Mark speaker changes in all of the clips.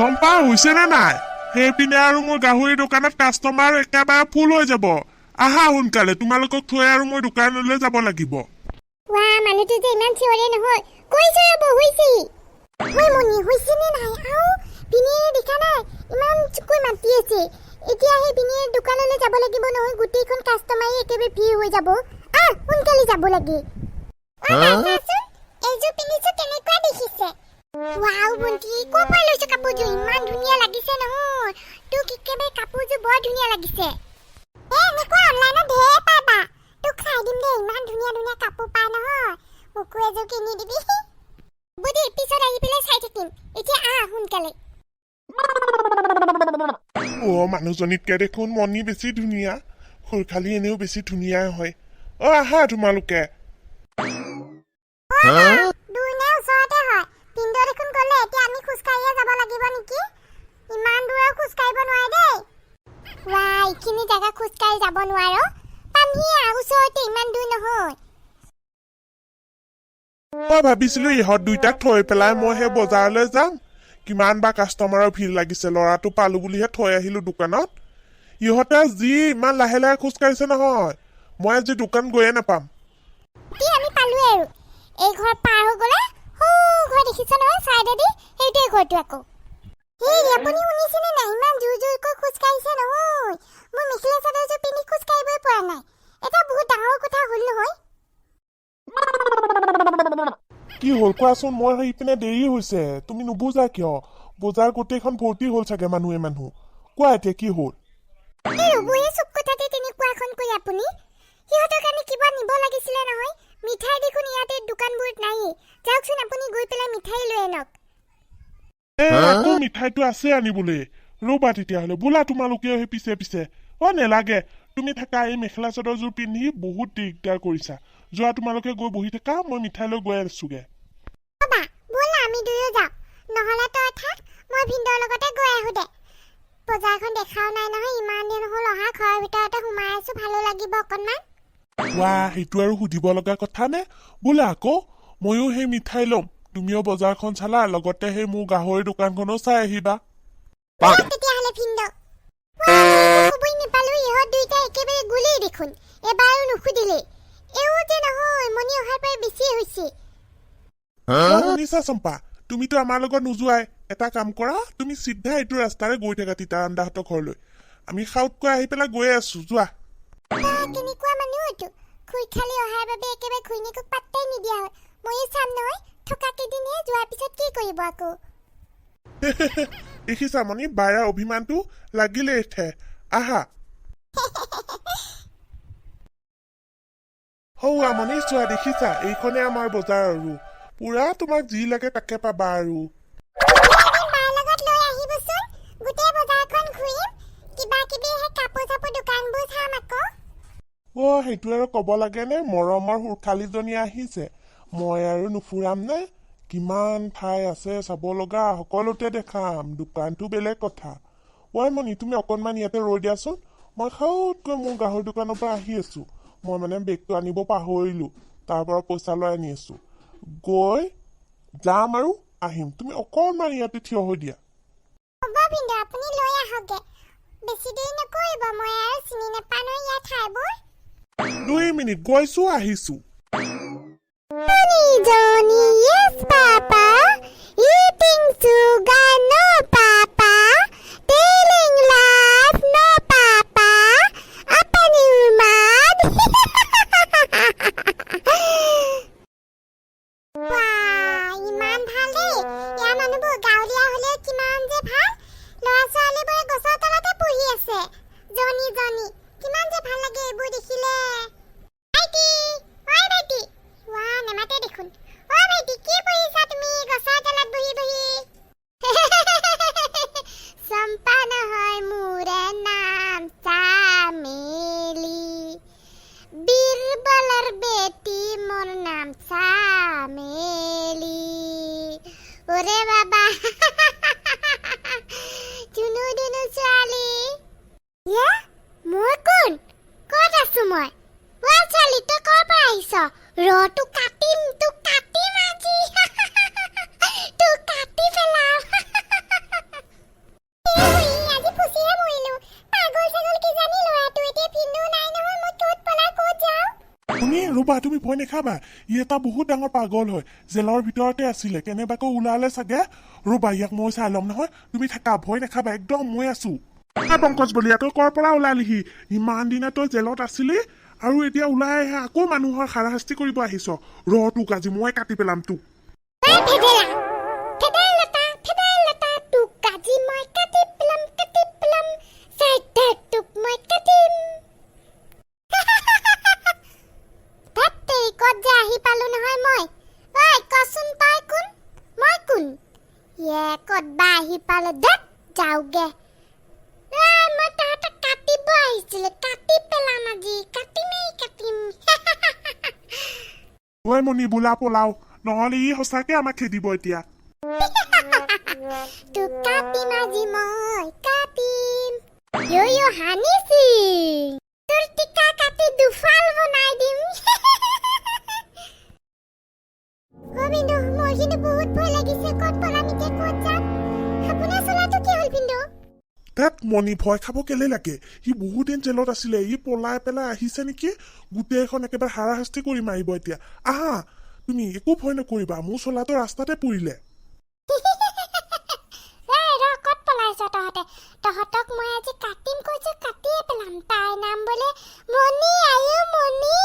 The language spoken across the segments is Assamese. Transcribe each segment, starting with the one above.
Speaker 1: চম্পা হৈছে নে নাই? সেইপিনে আৰু মোৰ গাহৰি দোকানত কাষ্টমাৰ একেবাৰে ফুল হৈ যাব। আহা সোনকালে তোমালোকক থৈ আৰু মই দোকানলৈ যাব লাগিব।
Speaker 2: কাষ্টমাৰে একেবাৰে ভিৰ হৈ যাব। আহ সোনকালে যাব লাগে অ, নাই, চাচোন। এইযোৰ পিন্ধিছো কেনেকুৱা দেখিছে ৱাও ভণ্টি ক'ৰ পৰা লৈছো কাপোৰযোৰ ইমান ধুনীয়া লাগিছে নহয় তোক একেবাৰে কাপোৰযোৰ বৰ ধুনীয়া লাগিছে এ এনেকুৱা অনলাইনত ঢেৰ পাবা তোক চাই দিম দেই ইমান ধুনীয়া ধুনীয়া কাপোৰ পাই নহয় মোকো এযোৰ কিনি দিবি বুদ্ধি পিছত আহি পেলাই চাই থাকিম এতিয়া আহ সোনকালে
Speaker 1: অ মানুহজনীতকে দেখোন মনি বেছি ধুনীয়া সুৰখালি এনেও বেছি ধুনীয়াই হয় অ আহা তোমালোকে
Speaker 2: দূৰ নে ওচৰতে হয় পিণ্ড দেখোন গ'লে এতিয়া আমি খোজকাঢ়িয়ে যাব লাগিব নেকি ইমান দূৰ আৰু খোজকাঢ়িব নোৱাৰে দেই। ৱা এইখিনি জেগা খোজকাঢ়ি যাব নোৱাৰ পামহি আৰু ওচৰতে ইমান দূৰ নহয়।
Speaker 1: মই ভাবিছিলো ইহঁত দুইটাক থৈ পেলাই মই সেই বজাৰলৈ যাম। কিমান বা কাষ্টমাৰৰ ভিৰ লাগিছে ল'ৰাটো পালো বুলিহে থৈ আহিলো দোকানত। ইহঁতে যি ইমান লাহে লাহে খোজ কাঢ়িছে নহয়। মই আজি দোকান গৈয়ে নাপাম।
Speaker 2: কি আমি পালোৱে আৰু। এই ঘৰ পাৰ হৈ গ'লে সৌ ঘৰ দেখিছ নহয় চাইডেদি সেইটোৱে ঘৰটো আকৌ। এই আপুনি শুনিছেনে নাই ইমান জোৰ জোৰকৈ খোজ কাঢ়িছে নহয় মই মেখেলা চাদৰযোৰ পিন্ধি খোজ কাঢ়িবই পৰা নাই এটা বহুত ডাঙৰ কথা হ'ল নহয়
Speaker 1: কি হ'ল কোৱাচোন মই সেই পিনে দেৰি হৈছে তুমি নুবুজা কিয় বজাৰ গোটেইখন ভৰ্তি হ'ল চাগে মানুহে মানুহ কোৱা এতিয়া কি হ'ল
Speaker 2: এই ৰ'বয়ে চব কথাতে তেনেকুৱা এখন কৈ আপুনি সিহঁতৰ কাৰণে কিবা নিব লাগিছিলে নহয় মিঠাই দেখোন ইয়াতে দোকানবোৰত নায়েই যাওকচোন আপুনি গৈ পেলাই মিঠাই লৈ আনক
Speaker 1: এ আকৌ মিঠাইটো আছে আনিবলৈ। ৰ'বা তেতিয়াহ'লে বোলা তোমালোকেও সেই পিছে পিছে। অ নেলাগে। তুমি থাকা এই মেখেলা চাদৰযোৰ পিন্ধি বহুত দিগদাৰ কৰিছা। যোৱা তোমালোকে গৈ বহি থাকা মই মিঠাই লৈ গৈ আছোগে।
Speaker 2: ৰ'বা ব'লা আমি দুয়ো যাওঁ নহ'লে তই থাক মই ভিনদেউৰ লগতে গৈ আহোঁ দে। বজাৰখন দেখাও নাই নহয় ইমান দিন হ'ল অহা ঘৰৰ ভিতৰতে সোমাই আছো ভালো লাগিব অকণমান।
Speaker 1: ৱা সেইটো আৰু সুধিব লগা কথা নে? বোলা আকৌ ময়ো সেই মিঠাই ল'ম। তুমিও বজাৰখন চালা লগতে সেই মোৰ গাহৰি দোকানখনো চাই আহিবা।
Speaker 2: ব'ল তেতিয়াহ'লে ভিনদেউ। ক'বই নাপালো ইহঁত দুইটা একেবাৰে গ'লেই দেখোন। এবাৰো নুসুধিলেই এও যে নহয় মনি অহাৰ পৰা বেছিয়ে হৈছে।
Speaker 1: অ, শুনিছা চম্পা? তুমিতো আমাৰ লগত নোযোৱাই। এটা কাম কৰা তুমি চিধা এইটো ৰাস্তাৰে গৈ থাকা তিতাৰান্দাহঁতৰ ঘৰলৈ। আমি সাউতকৈ আহি পেলাই গৈয়ে আছো যোৱা।
Speaker 2: কেনেকুৱা মানুহ এইটো? খুই খালি অহাৰ বাবে একেবাৰে ঘৈণীয়েকক পাত্তাই নিদিয়া হয়। ময়ো চাম নহয়। থকা কেইদিনহে যোৱাৰ পিছত কি কৰিব আকৌ?
Speaker 1: দেখিছা মণি অভিমানটো আহা। হৌ আমনি চোৱা দেখিছা এইখনে আমাৰ বজাৰ আৰু। পুৰা তোমাক যি লাগে তাকে পাবা আৰু। অ সেইটো আৰু ক'ব লাগেনে মৰমৰ সুঠালিজনী আহিছে। মই আৰু নুফুৰাম নে কিমান ঠাই আছে চাব লগা সকলোতে দেখাম দোকানটো বেলেগ কথা ঐ মণি তুমি অকণমান ইয়াতে ৰৈ দিয়াচোন মই খাওতকৈ মোৰ গাহৰি দোকানৰ পৰা আহি আছো মই মানে বেগটো আনিব পাহৰিলো তাৰ পৰা পইচা লৈ আনি আছো গৈ যাম আৰু আহিম তুমি অকণমান ইয়াতে থিয় হৈ দিয়া
Speaker 2: হ'ব ভিনদেউ আপুনি লৈ আহকগে বেছি দেৰি নকৰিব মই আৰু চিনি নাপাওঁ নহয় ইয়াৰ ঠাইবোৰ
Speaker 1: দুই মিনিট গৈছো আহিছো
Speaker 2: Johnny, Johnny, yes, Papa. Eating sugar, no, Papa. Telling lies, no, Papa. Open your mouth.
Speaker 1: ৰ'বা তুমি ভয় নাখাবা। ই এটা বহুত ডাঙৰ পাগল হয়। জেলৰ ভিতৰতে আছিলে। কেনেবাকৈ ওলালে চাগে? ৰ'বা ইয়াক মই চাই ল'ম নহয়। তুমি থাকা ভয় নাখাবা। একদম মই আছো। পংকজ বলিয়া তই কৰ পৰা ওলালিহি? ইমান দিনে তই জেলত আছিলি আৰু এতিয়া ওলাই আহে আকৌ মানুহৰ হাৰাশাস্তি কৰিব আহিছ। ৰ তোক আজি মই কাটি পেলাম তোক।
Speaker 2: ক'ত বা আহি পালো ধেৎ যাওগে। মই তহঁতক কাটিব আহিছিলো কাটি পেলাম আজি কাটিমেই কাটিম
Speaker 1: ঐ মণি বোলা পলাও নহ'লে ই সঁচাকে আমাক খেদিব এতিয়া।
Speaker 2: তোক কাটিম আজি মই কাটিম। ইয়ো ইয়ো হানিছি তোৰ টিকা কাটি দুফাল বনাই দিম। অ বিন্দু মোৰ কিন্তু বহুত ভয় লাগিছে ক'ত পলাম এতিয়া ক'ত যাম? আপোনাৰ চোলাটো কি হ'ল বিন্দু
Speaker 1: তাত মণি ভয় খাব কেলে লাগে? সি বহুত দিন জেলত আছিলে ই পলাই পেলাই আহিছে নেকি? গোটেইখন একেবাৰে হাৰাশাস্তি কৰি মাৰিব এতিয়া। আহা তুমি একো ভয় নকৰিবা মোৰ চোলাটো ৰাস্তাতে পৰিলে।
Speaker 2: তহঁতক মই আজি কাটিম কৈছো কাটিয়ে পেলাম তাইৰ নাম বোলে মণি আয়ো মণি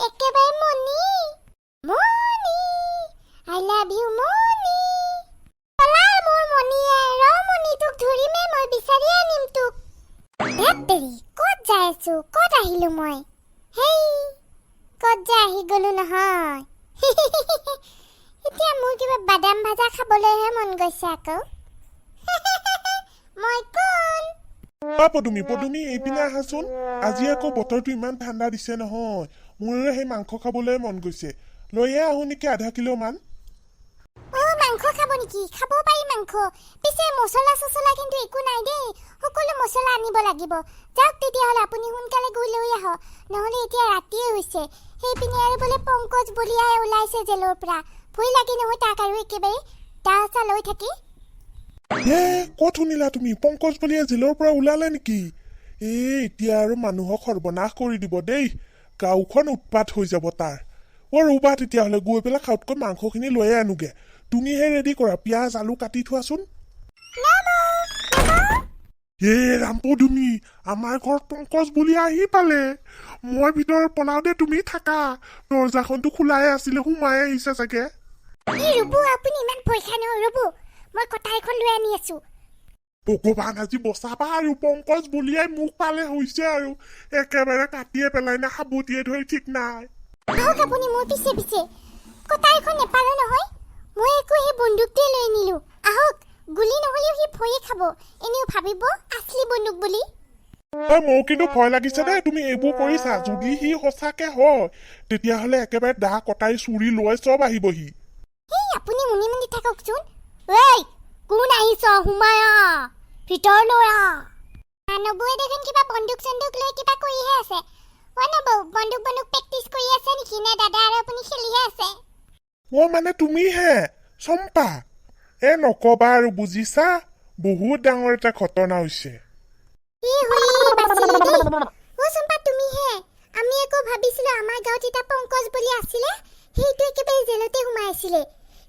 Speaker 2: একেবাৰে মণি মণি আই লাভ ইউ মণি পলাই মোৰ মণিয়ে ৰ মণি তোক ধৰিমেই মই বিচাৰি আনিম তোক ধেৎ তেৰি ক'ত যাই আছো ক'ত আহিলো মই হেই ক'ত যে আহি গ'লো নহয় এতিয়া মোৰ কিবা বাদাম ভাজা খাবলৈহে মন গৈছে আকৌ মই কোন
Speaker 1: অ পদুমী পদুমী এইপিনে আহাচোন। আজি আকৌ বতৰটো ইমান ঠাণ্ডা দিছে নহয়। মোৰো সেই মাংস খাবলৈ মন গৈছে। লৈয়ে আহো নেকি আধা কিলো মান?
Speaker 2: অ মাংস খাব নেকি? খাব পাৰি মাংস। পিছে মছলা চছলা কিন্তু একো নাই দেই। সকলো মছলা আনিব লাগিব। যাওক তেতিয়াহ'লে আপুনি সোনকালে গৈ লৈ আহক। নহ'লে এতিয়া ৰাতিয়ে হৈছে। সেইপিনে আৰু বোলে পংকজ বলিয়াই ওলাইছে জেলৰ পৰা। ভয় লাগে নহয় তাক আৰু একেবাৰে চা লৈ থাকি?
Speaker 1: এ ক'ত শুনিলা তুমি? পংকজ বলিয়া জেলৰ পৰা ওলালে নেকি? এ এতিয়া আৰু মানুহক সৰ্বনাশ কৰি দিব দেই। গাঁওখন উৎপাত হৈ যাব তাৰ। অ ৰ'বা তেতিয়াহ'লে গৈ পেলাই খাওঁতকৈ মাংসখিনি লৈয়ে আনোগে। তুমিহে ৰেডি কৰা পিঁয়াজ আলু কাটি থোৱাচোন। হে ৰামপদুমী আমাৰ ঘৰত পংকজ বলিয়া আহি পালে। মই ভিতৰত পলাও দে তুমি থাকা। দৰ্জাখনতো খোলাই আছিলে সোমাই আহিছে চাগে।
Speaker 2: এই ৰ'ব আপুনি ইমান ভয় খাই নহয় ৰ'ব মই কটাই এখন লৈ আনি আছো
Speaker 1: ভগৱান আজি বচাবা আৰু পংকজ বলিয়াই মোক পালে হৈছে আৰু একেবাৰে কাটিয়ে পেলাই নে সাবটিয়ে ধৰি ঠিক নাই
Speaker 2: আহক আপুনি মোৰ পিছে পিছে কটাৰীখন নেপালো নহয় মই একো সেই বন্দুকটোৱে লৈ নিলো আহক গুলি নহ'লেও সি ভয়ে খাব এনেও ভাবিব আছলি বন্দুক বুলি
Speaker 1: ঐ মোৰ কিন্তু ভয় লাগিছে দেই তুমি এইবোৰ কৰিছা যদি সি সঁচাকে হয় তেতিয়াহ'লে একেবাৰে দা কটাৰী চুৰি লৈ চব আহিবহি
Speaker 2: এই আপুনি মুনি মুনি থাককচোন ঐ কোন আহিছ সোমাই ভিতৰলৈ আহ নবৌৱে দেখোন কিবা বন্দুক চন্দুক লৈ কিবা কৰিহে আছে অ নবৌ বন্দুক বন্দুক প্ৰেক্টিচ কৰি আছে নেকি নে দাদা আৰু আপুনি খেলিহে আছে
Speaker 1: অ মানে তুমিহে চম্পা এ নকবা আৰু বুজিছা বহুত ডাঙৰ এটা ঘটনা হৈছে
Speaker 2: ই হুই বাচিলো দেই অ চম্পা তুমিহে আমি আকৌ ভাবিছিলো আমাৰ গাঁৱত এটা পংকজ বুলি আছিলে সেইটো একেবাৰে জেলতে সোমাই আছিলে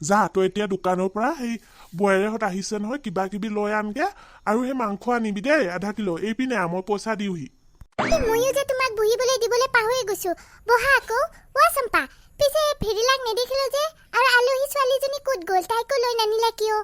Speaker 1: যা তই এতিয়া দোকানৰ পৰা সেই বোৱাৰীহঁত আহিছে নহয় কিবা কিবি লৈ আনগে আৰু সেই মাংস আনিবি দেই আধা কিলো। এইপিনে মই পইচা দিওহি।
Speaker 2: ময়ো যে তোমাক বহিবলৈ দিবলৈ পাহৰি গৈছো। বহা আকৌ ৱা চম্পা। পিছে ফেৰিলাক নেদেখিলো যে আৰু আলহী ছোৱালীজনী ক'ত গ'ল? তাইকো লৈ নানিলে কিয়?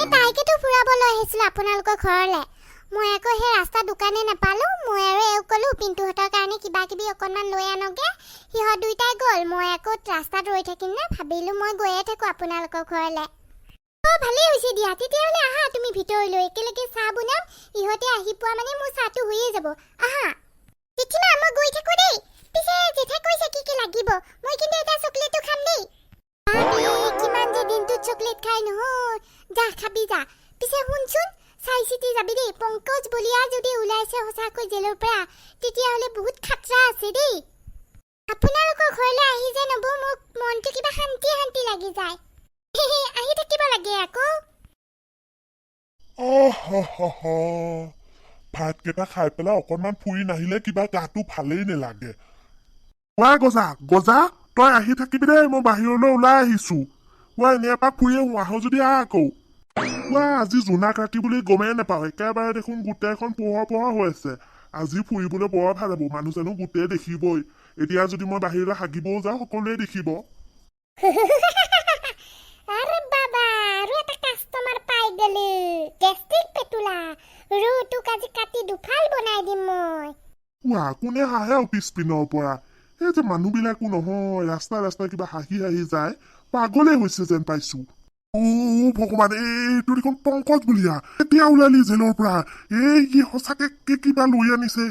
Speaker 2: এই তাইকেতো ফুৰাবলৈ আহিছিলো আপোনালোকৰ ঘৰলে। মই আকৌ সেই ৰাস্তা দোকানে নাপালো। মই আৰু এওঁক ক'লো পিন্টুহঁতৰ কাৰণে কিবা কিবি অকণমান লৈ আনগে। সিহঁত দুইটাই গ'ল। মই আকৌ ৰাস্তাত ৰৈ থাকিম নে ভাবিলো মই গৈয়ে থাকো আপোনালোকৰ ঘৰলে। অ ভালেই হৈছে দিয়া। তেতিয়াহ'লে আহা তুমি ভিতৰলৈ। একেলগে চাহ বনাম। ইহঁতে আহি পোৱা মানে মোৰ চাহটো হৈয়ে যাব। আহা। জেঠিমা মই গৈ থাকো দেই। পিছে জেঠাই কৈছে কি কি লাগিব? মই কিন্তু এটা চকলেটো খাম দেই। কিমান যে দিনটোত চকলেট খাই নহয় যা খাবি যা। পিছে শুনচোন চাই চিতি যাবি দেই। পংকজ বলিয়া যদি ওলাইছে সঁচাকৈ জেলৰ পৰা তেতিয়াহ'লে বহুত খাতৰা আছে দেই। আপোনালোকৰ ঘৰলৈ আহি যে নব মোক মনটো কিবা শান্তি শান্তি লাগি যায়। আহি থাকিব লাগে আকৌ।
Speaker 1: ভাতকেইটা খাই পেলাই অকণমান ফুৰি নাহিলে কিবা গাটো ভালেই নেলাগে। ৱাই গজা গজা তই আহি থাকিবি দেই মই বাহিৰলৈ ওলাই আহিছো। ৱাই এনে এপাক ফুৰিয়ে আহ যদি আহ আকৌ। কোৱা আজি জোনাক ৰাতি বুলি গমেই নাপাওঁ। একেবাৰে দেখোন গোটেইখন পোহৰ পোহৰ হৈ আছে। আজি ফুৰিবলৈ বৰ ভাল হ'ব মানুহ জানো গোটেই দেখিবই। এতিয়া যদি মই বাহিৰলৈ হাগিবও যাওঁ সকলোৱে দেখিব।
Speaker 2: আৰে বাবা আৰু এটা কাষ্টমাৰ পাই গলি। গেষ্টিক পেটুলা ৰু তোক আজি কাটি দুফাল বনাই দিম মই।
Speaker 1: কোৱা কোনে হাঁহে পিছপিনৰ পৰা? এই যে মানুহবিলাকো নহয় ৰাস্তা ৰাস্তা কিবা হাঁহি হাঁহি যায় পাগলে হৈছে যেন পাইছো। অ ভগৱান এইটো দেখোন পংকজ বুলিয়া এতিয়া ওলালি জেলৰ পৰা। এই ই সঁচাকে কি কিবা লৈ আনিছে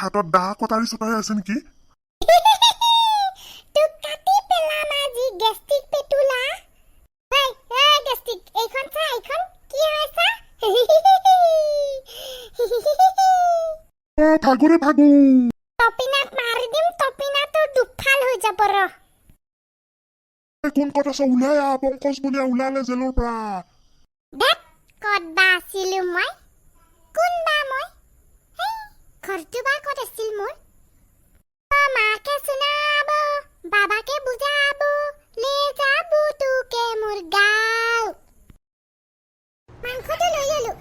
Speaker 1: হাতত দা কটাৰী চটাৰী আছে নেকি? অ ভাগৰে ভাগো।
Speaker 2: টপিনাত মাৰি দিম টপিনা তোৰ দুফাল হৈ যাব ৰ
Speaker 1: এই কোন ক'ত আছে ওলাই আহ পংকজ বুলিয়া ওলালে জেলৰ পৰা।
Speaker 2: দেখ, ক'ত বা আছিলো মই? কোন বা মই? ঘৰটো বা ক'ত আছিল মোৰ? মাকে শুনাব, বাবাকে বুজাব, লে যাব তোকে মোৰ গাঁও। মাংসটো লৈ ললো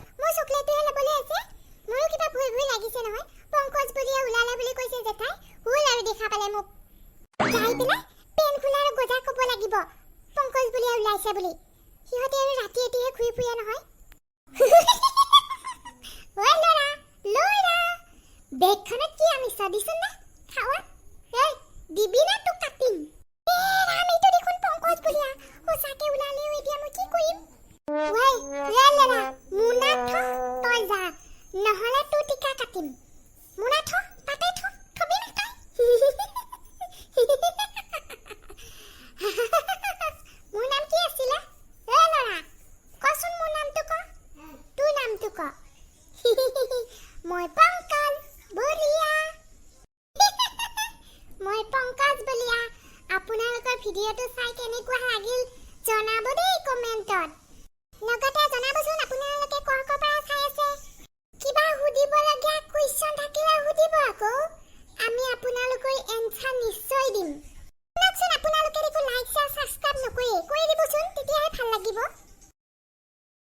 Speaker 2: ভিডিঅ'টো চাই কেনেকুৱা লাগিল জনাব দেই কমেণ্টত। লগতে জনাবচোন আপোনালোকে কৰ কৰ পৰা চাই আছে। কিবা সুধিবলগীয়া কুৱেশ্যন থাকিলে সুধিব আকৌ। আমি আপোনালোকৰ এনচাৰ নিশ্চয় দিম। শুনকচোন আপোনালোকে দেখোন লাইক শ্বেয়াৰ ছাবস্ক্ৰাইব নকৰে কৰি দিবচোন তেতিয়াহে ভাল লাগিব।